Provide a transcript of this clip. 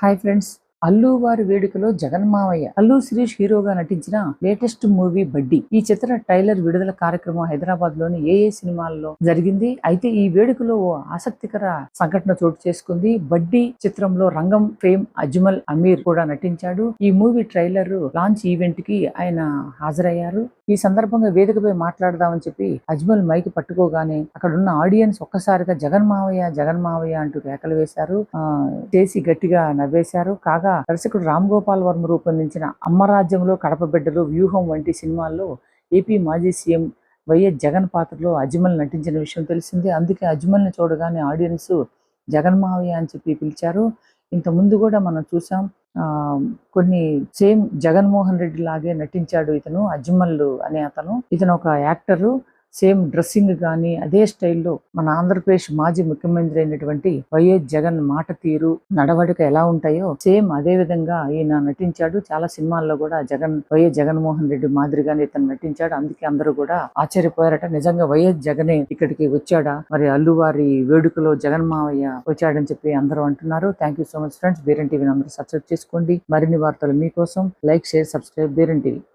Hi friends Allu వారి వేడుకలో జగన్ మావయ్య అల్లు శిరీష్ హీరోగా నటించిన లేటెస్ట్ మూవీ బడ్డీ. ఈ చిత్ర ట్రైలర్ విడుదల కార్యక్రమం హైదరాబాద్లోని ఏఏ ఏ సినిమాల్లో జరిగింది. అయితే ఈ వేడుకలో ఓ ఆసక్తికర సంఘటన చోటు చేసుకుంది. బడ్డీ చిత్రంలో రంగం ఫేమ్ అజ్మల్ అమీర్ కూడా నటించాడు. ఈ మూవీ ట్రైలర్ లాంచ్ ఈవెంట్కి ఆయన హాజరయ్యారు. ఈ సందర్భంగా వేదికపై మాట్లాడదామని చెప్పి అజ్మల్ మైక్ పట్టుకోగానే అక్కడ ఉన్న ఆడియన్స్ ఒక్కసారిగా జగన్ మావయ్య జగన్ మావయ్య అంటూ కేకలు వేశారు. చేసి గట్టిగా నవ్వేశారు. కాగా దర్శకుడు రామ్ గోపాల్ వర్మ రూపొందించిన అమ్మరాజ్యంలో కడప బిడ్డలు వ్యూహం వంటి సినిమాల్లో ఏపీ మాజీ సీఎం వైఎస్ జగన్ పాత్రలో అజ్మల్ నటించిన విషయం తెలిసిందే. అందుకే అజ్మల్ని చూడగానే ఆడియన్స్ జగన్ మావయ్య అని చెప్పి పిలిచారు. ఇంత ముందు కూడా మనం చూసాం ఆ, కొన్ని సేమ్ జగన్మోహన్ రెడ్డి లాగే నటించాడు ఇతను అజ్మల్ అనే అతను. ఇతను ఒక యాక్టరు. సేమ్ డ్రెస్సింగ్ కానీ అదే స్టైల్లో మన ఆంధ్రప్రదేశ్ మాజీ ముఖ్యమంత్రి అయినటువంటి వైఎస్ జగన్ మాట తీరు నడవడిక ఎలా ఉంటాయో సేమ్ అదే విధంగా ఈయన నటించాడు. చాలా సినిమాల్లో కూడా జగన్ వైఎస్ జగన్మోహన్ రెడ్డి మాదిరిగానే ఇతను నటించాడు. అందుకే అందరూ కూడా ఆశ్చర్యపోయారట. నిజంగా వైఎస్ జగనే ఇక్కడికి వచ్చాడా? మరి అల్లువారి వేడుకలో జగన్ మావయ్య వచ్చాడని చెప్పి అందరూ అంటున్నారు. Thank you so much friends Beeran టీవీని అందరూ సబ్స్క్రైబ్ చేసుకోండి. మరిన్ని వార్తలు మీకోసం like share subscribe Beeran TV.